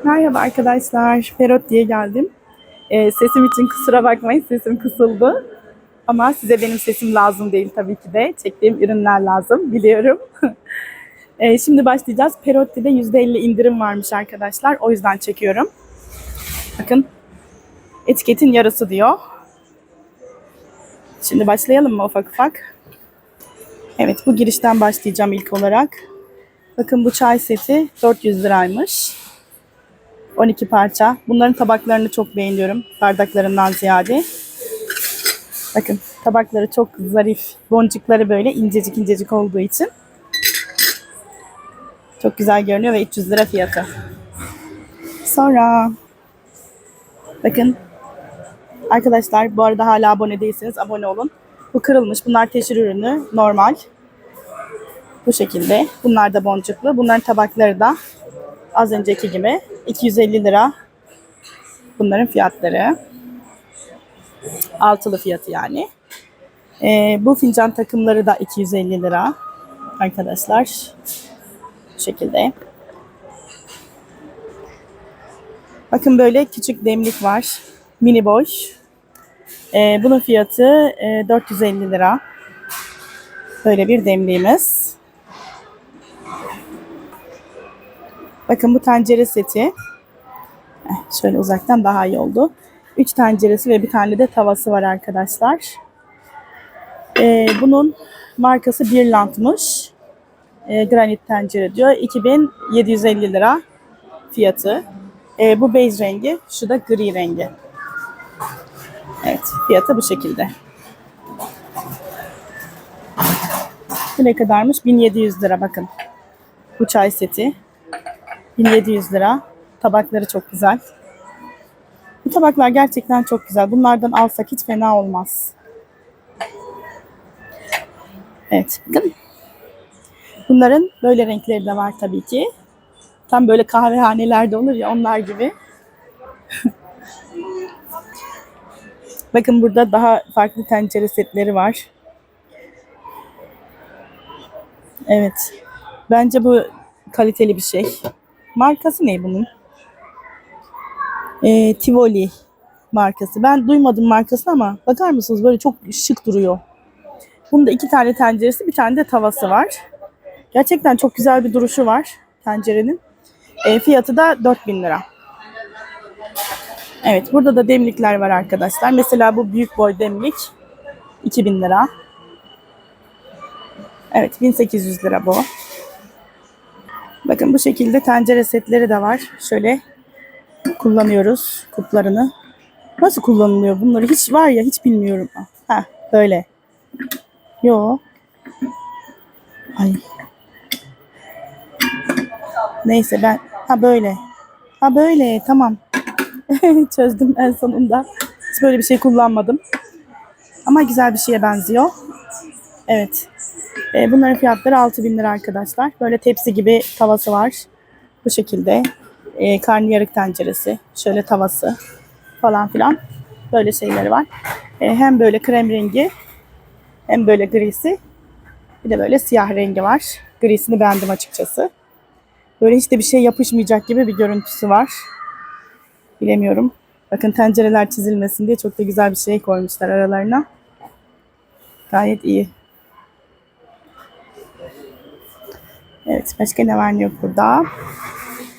Merhaba arkadaşlar. Perot diye geldim. Ee, sesim için kusura bakmayın. Sesim kısıldı. Ama size benim sesim lazım değil tabii ki de. Çektiğim ürünler lazım biliyorum. Ee, şimdi başlayacağız. Perotti'de %50 indirim varmış arkadaşlar. O yüzden çekiyorum. Bakın etiketin yarısı diyor. Şimdi başlayalım mı ufak ufak? Evet bu girişten başlayacağım ilk olarak. Bakın bu çay seti 400 liraymış. 12 parça. Bunların tabaklarını çok beğeniyorum. Bardaklarından ziyade. Bakın tabakları çok zarif. Boncukları böyle incecik incecik olduğu için. Çok güzel görünüyor ve 300 lira fiyatı. Sonra bakın arkadaşlar bu arada hala abone değilseniz abone olun. Bu kırılmış. Bunlar teşhir ürünü. Normal. Bu şekilde. Bunlar da boncuklu. Bunların tabakları da az önceki gibi 250 lira. Bunların fiyatları. Altılı fiyatı yani. Ee, bu fincan takımları da 250 lira. Arkadaşlar. Bu şekilde. Bakın böyle küçük demlik var. Mini boş. Ee, bunun fiyatı e, 450 lira. Böyle bir demliğimiz. Bakın bu tencere seti. Eh, Şöyle uzaktan daha iyi oldu. 3 tenceresi ve bir tane de tavası var arkadaşlar. Ee, bunun markası Birland'mış. Ee, granit tencere diyor. 2750 lira fiyatı. Ee, bu bej rengi, şu da gri rengi. Evet, fiyatı bu şekilde. Bu ne kadarmış? 1700 lira bakın. Bu çay seti. 1700 lira. Tabakları çok güzel. Bu tabaklar gerçekten çok güzel. Bunlardan alsak hiç fena olmaz. Evet. Bunların böyle renkleri de var tabii ki. Tam böyle kahvehanelerde olur ya onlar gibi. Bakın burada daha farklı tencere setleri var. Evet. Bence bu kaliteli bir şey. Markası ne bunun? Ee, Tivoli markası. Ben duymadım markasını ama bakar mısınız böyle çok şık duruyor. Bunda iki tane tenceresi, bir tane de tavası var. Gerçekten çok güzel bir duruşu var tencerenin. Ee, fiyatı da 4000 lira. Evet, burada da demlikler var arkadaşlar. Mesela bu büyük boy demlik 2000 lira. Evet, 1800 lira bu. Bakın bu şekilde tencere setleri de var. Şöyle kullanıyoruz kuplarını. Nasıl kullanılıyor bunları? Hiç var ya hiç bilmiyorum. Ha böyle. Yo. Ay. Neyse ben ha böyle. Ha böyle tamam. Çözdüm en sonunda. Hiç böyle bir şey kullanmadım. Ama güzel bir şeye benziyor. Evet. E, bunların fiyatları 6000 lira arkadaşlar. Böyle tepsi gibi tavası var. Bu şekilde. E, karnıyarık tenceresi. Şöyle tavası falan filan. Böyle şeyleri var. E, hem böyle krem rengi hem böyle grisi. Bir de böyle siyah rengi var. Grisini beğendim açıkçası. Böyle hiç de bir şey yapışmayacak gibi bir görüntüsü var. Bilemiyorum. Bakın tencereler çizilmesin diye çok da güzel bir şey koymuşlar aralarına. Gayet iyi. Evet başka ne var ne yok burada.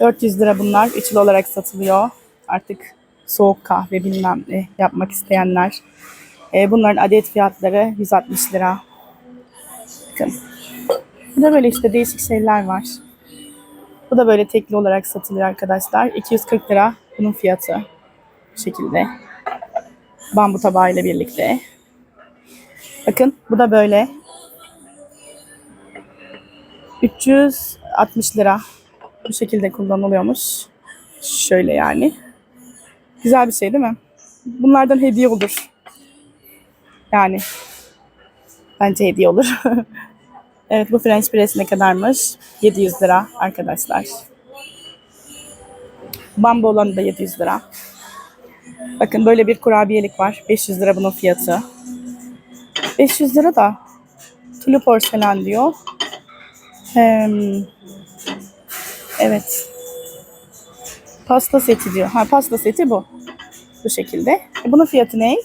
400 lira bunlar. Üçlü olarak satılıyor. Artık soğuk kahve bilmem ne yapmak isteyenler. Ee, bunların adet fiyatları 160 lira. Bakın. Burada böyle işte değişik şeyler var. Bu da böyle tekli olarak satılıyor arkadaşlar. 240 lira bunun fiyatı. Bu şekilde. Bambu tabağıyla birlikte. Bakın bu da böyle 360 lira. Bu şekilde kullanılıyormuş. Şöyle yani. Güzel bir şey değil mi? Bunlardan hediye olur. Yani. Bence hediye olur. evet bu French press ne kadarmış? 700 lira arkadaşlar. Bambu olanı da 700 lira. Bakın böyle bir kurabiyelik var. 500 lira bunun fiyatı. 500 lira da kilo porselen diyor. Evet. Pasta seti diyor. Ha pasta seti bu. Bu şekilde. E, bunun fiyatı ne?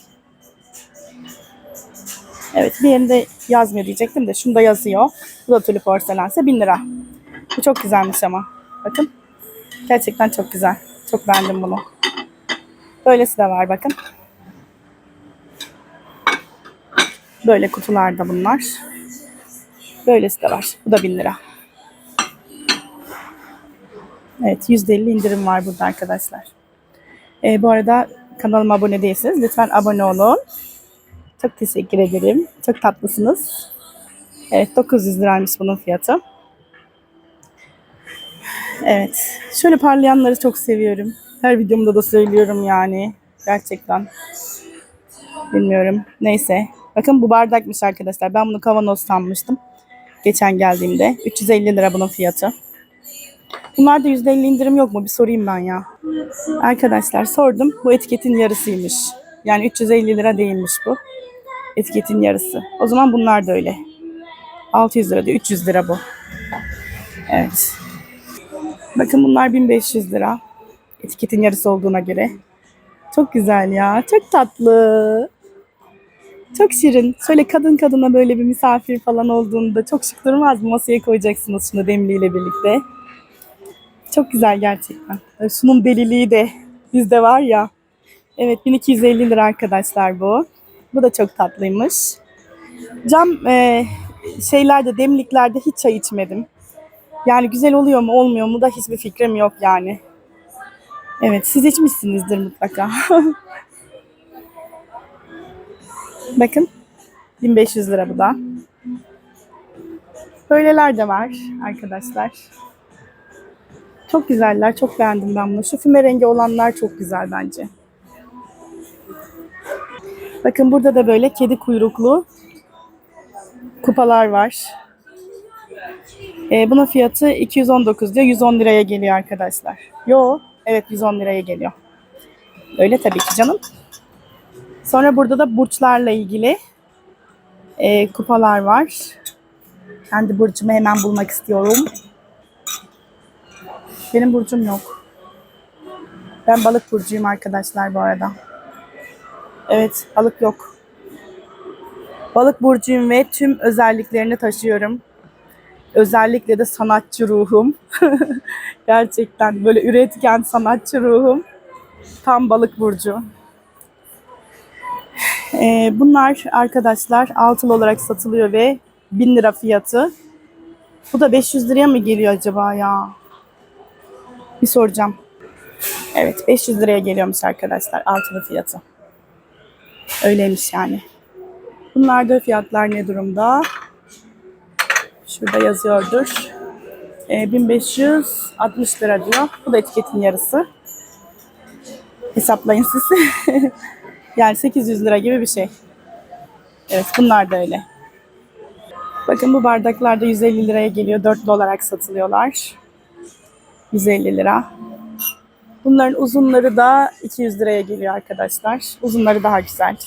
Evet bir yerinde yazmıyor diyecektim de şunda yazıyor. Bu da tülü porselense 1000 lira. Bu çok güzelmiş ama. Bakın. Gerçekten çok güzel. Çok beğendim bunu. Böylesi de var bakın. Böyle kutularda bunlar. Böylesi de var. Bu da 1000 lira. Evet %50 indirim var burada arkadaşlar. Ee, bu arada kanalıma abone değilseniz lütfen abone olun. Çok teşekkür ederim. Çok tatlısınız. Evet 900 liraymış bunun fiyatı. Evet. Şöyle parlayanları çok seviyorum. Her videomda da söylüyorum yani. Gerçekten. Bilmiyorum. Neyse. Bakın bu bardakmış arkadaşlar. Ben bunu kavanoz sanmıştım. Geçen geldiğimde. 350 lira bunun fiyatı. Bunlarda %50 indirim yok mu? Bir sorayım ben ya. Arkadaşlar sordum. Bu etiketin yarısıymış. Yani 350 lira değilmiş bu. Etiketin yarısı. O zaman bunlar da öyle. 600 lira diyor. 300 lira bu. Evet. Bakın bunlar 1500 lira. Etiketin yarısı olduğuna göre. Çok güzel ya. Çok tatlı. Çok şirin. Şöyle kadın kadına böyle bir misafir falan olduğunda çok şık durmaz mı? Masaya koyacaksınız şunu demliğiyle birlikte. Çok güzel gerçekten. Ee, Şunun deliliği de bizde var ya. Evet 1250 lira arkadaşlar bu. Bu da çok tatlıymış. Cam e, şeylerde demliklerde hiç çay içmedim. Yani güzel oluyor mu olmuyor mu da hiçbir fikrim yok yani. Evet siz içmişsinizdir mutlaka. Bakın 1500 lira bu da. Böyleler de var arkadaşlar. Çok güzeller. Çok beğendim ben bunu. Şu füme rengi olanlar çok güzel bence. Bakın burada da böyle kedi kuyruklu kupalar var. Ee, bunun fiyatı 219 diyor. 110 liraya geliyor arkadaşlar. Yo, evet 110 liraya geliyor. Öyle tabii ki canım. Sonra burada da burçlarla ilgili e, kupalar var. Kendi burcumu hemen bulmak istiyorum. Benim burcum yok. Ben balık burcuyum arkadaşlar bu arada. Evet, balık yok. Balık burcuyum ve tüm özelliklerini taşıyorum. Özellikle de sanatçı ruhum. Gerçekten böyle üretken sanatçı ruhum. Tam balık burcu. Ee, bunlar arkadaşlar altılı olarak satılıyor ve 1000 lira fiyatı. Bu da 500 liraya mı geliyor acaba ya? Bir soracağım. Evet 500 liraya geliyormuş arkadaşlar altılı fiyatı. Öyleymiş yani. Bunlarda fiyatlar ne durumda? Şurada yazıyordur. Ee, 1560 lira diyor. Bu da etiketin yarısı. Hesaplayın siz. yani 800 lira gibi bir şey. Evet bunlar da öyle. Bakın bu bardaklar da 150 liraya geliyor. Dörtlü olarak satılıyorlar. 150 lira. Bunların uzunları da 200 liraya geliyor arkadaşlar. Uzunları daha güzel.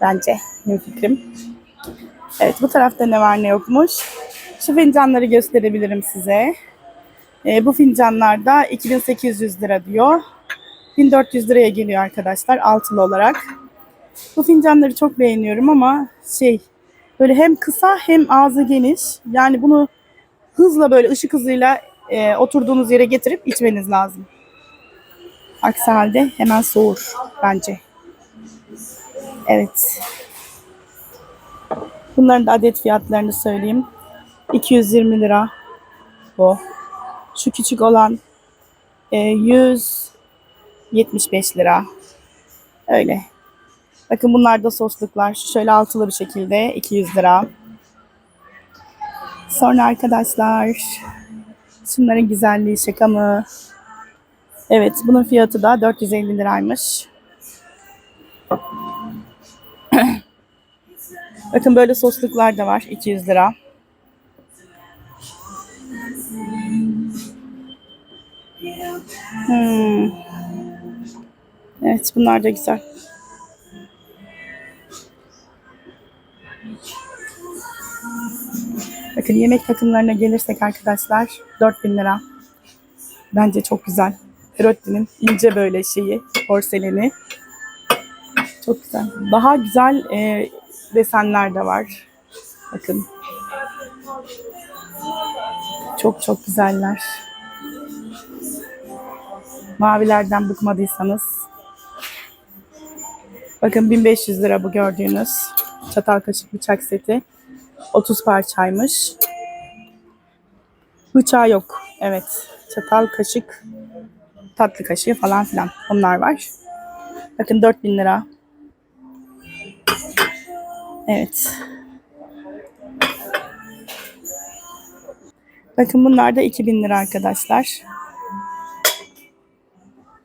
Bence. Benim fikrim. Evet bu tarafta ne var ne yokmuş. Şu fincanları gösterebilirim size. Ee, bu fincanlar da 2800 lira diyor. 1400 liraya geliyor arkadaşlar altılı olarak. Bu fincanları çok beğeniyorum ama şey böyle hem kısa hem ağzı geniş. Yani bunu hızla böyle ışık hızıyla e, oturduğunuz yere getirip içmeniz lazım. Aksi halde hemen soğur bence. Evet. Bunların da adet fiyatlarını söyleyeyim. 220 lira bu. Şu küçük olan e, 175 lira. Öyle. Bakın bunlar da sosluklar. Şöyle altılı bir şekilde 200 lira. Sonra arkadaşlar şunların güzelliği şaka mı? Evet bunun fiyatı da 450 liraymış. Bakın böyle sosluklar da var 200 lira. Hmm. Evet bunlar da güzel. Bakın yemek takımlarına gelirsek arkadaşlar 4000 lira. Bence çok güzel. Perotti'nin ince böyle şeyi, porseleni. Çok güzel. Daha güzel e, desenler de var. Bakın. Çok çok güzeller. Mavilerden bıkmadıysanız. Bakın 1500 lira bu gördüğünüz çatal kaşık bıçak seti. 30 parçaymış. Bıçağı yok. Evet. Çatal kaşık, tatlı kaşığı falan filan. Onlar var. Bakın 4000 lira. Evet. Bakın bunlar da 2000 lira arkadaşlar.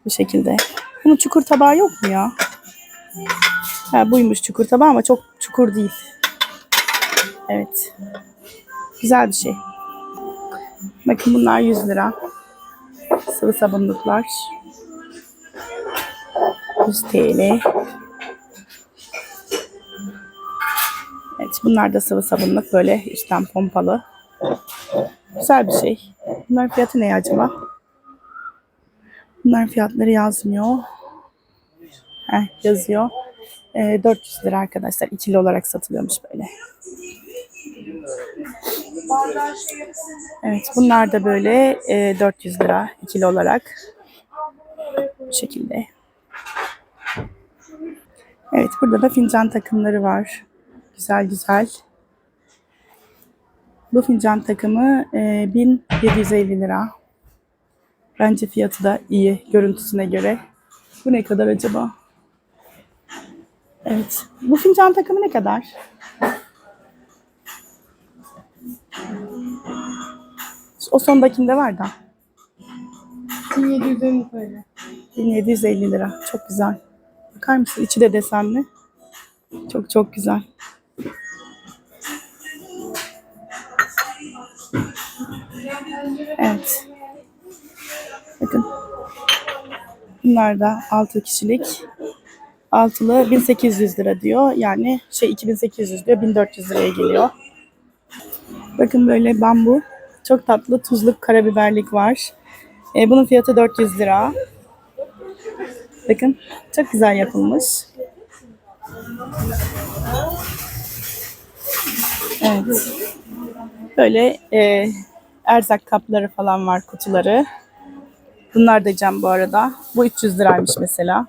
Bu şekilde. Bunun çukur tabağı yok mu ya? Ha, buymuş çukur tabağı ama çok çukur değil. Evet. Güzel bir şey. Bakın bunlar 100 lira. Sıvı sabunluklar. 100 TL. Evet bunlar da sıvı sabunluk böyle içten pompalı. Güzel bir şey. Bunların fiyatı ne acaba? Bunların fiyatları yazmıyor. Heh, yazıyor. Ee, 400 lira arkadaşlar. İkili olarak satılıyormuş böyle. Evet bunlar da böyle e, 400 lira ikili olarak. Bu şekilde. Evet burada da fincan takımları var. Güzel güzel. Bu fincan takımı e, 1750 lira. Bence fiyatı da iyi görüntüsüne göre. Bu ne kadar acaba? Evet. Bu fincan takımı ne kadar? O sondakinde var da. 1750 TL. 1750 lira. Çok güzel. Bakar mısın? İçi de desenli. Çok çok güzel. Evet. Bakın. Bunlar da 6 kişilik. Altılı 1800 lira diyor. Yani şey 2800 diyor. 1400 liraya geliyor. Bakın böyle bambu. Çok tatlı tuzluk karabiberlik var. E, bunun fiyatı 400 lira. Bakın çok güzel yapılmış. Evet. Böyle e, erzak kapları falan var kutuları. Bunlar da cam bu arada. Bu 300 liraymış mesela.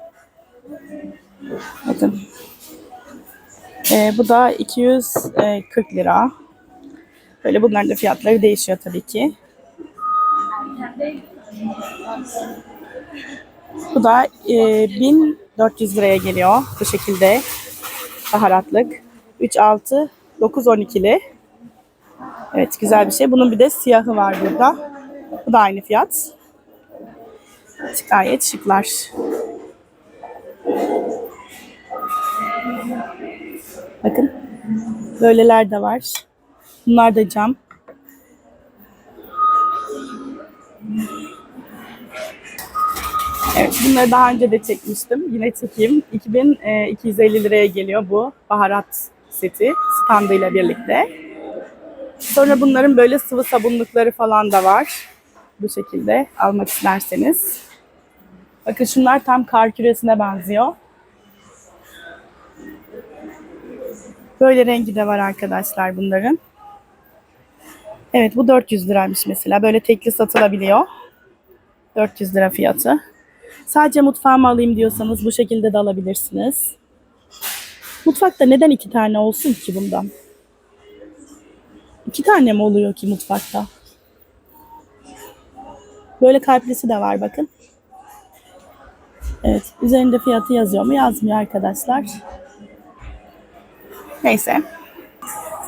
Bakın. E, bu da 240 lira. Böyle bunların da fiyatları değişiyor tabii ki. Bu da e, 1400 liraya geliyor bu şekilde baharatlık. 3, 6, 9, 12'li. Evet güzel bir şey. Bunun bir de siyahı var burada. Bu da aynı fiyat. Gayet şıklar. Bakın. Böyleler de var. Bunlar da cam. Evet, bunları daha önce de çekmiştim. Yine çekeyim. 2250 liraya geliyor bu baharat seti standıyla birlikte. Sonra bunların böyle sıvı sabunlukları falan da var. Bu şekilde almak isterseniz. Bakın şunlar tam kar küresine benziyor. Böyle rengi de var arkadaşlar bunların. Evet bu 400 liraymış mesela. Böyle tekli satılabiliyor. 400 lira fiyatı. Sadece mutfağıma alayım diyorsanız bu şekilde de alabilirsiniz. Mutfakta neden iki tane olsun ki bundan? İki tane mi oluyor ki mutfakta? Böyle kalplisi de var bakın. Evet. Üzerinde fiyatı yazıyor mu? Yazmıyor arkadaşlar. Neyse.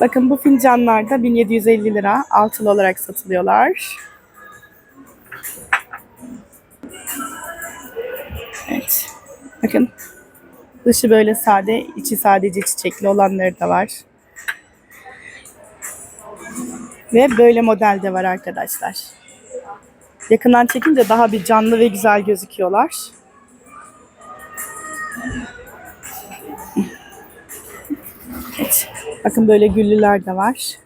Bakın bu fincanlar da 1750 lira altılı olarak satılıyorlar. Evet. Bakın. Dışı böyle sade, içi sadece çiçekli olanları da var. Ve böyle model de var arkadaşlar. Yakından çekince daha bir canlı ve güzel gözüküyorlar. Bakın böyle güllüler de var.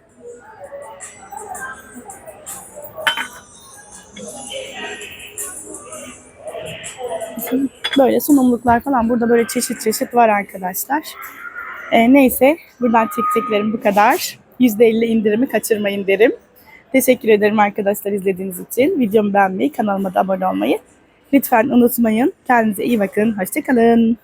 Böyle sunumluklar falan burada böyle çeşit çeşit var arkadaşlar. Ee, neyse buradan çekeceklerim bu kadar. %50 indirimi kaçırmayın derim. Teşekkür ederim arkadaşlar izlediğiniz için. Videomu beğenmeyi, kanalıma da abone olmayı lütfen unutmayın. Kendinize iyi bakın. Hoşçakalın.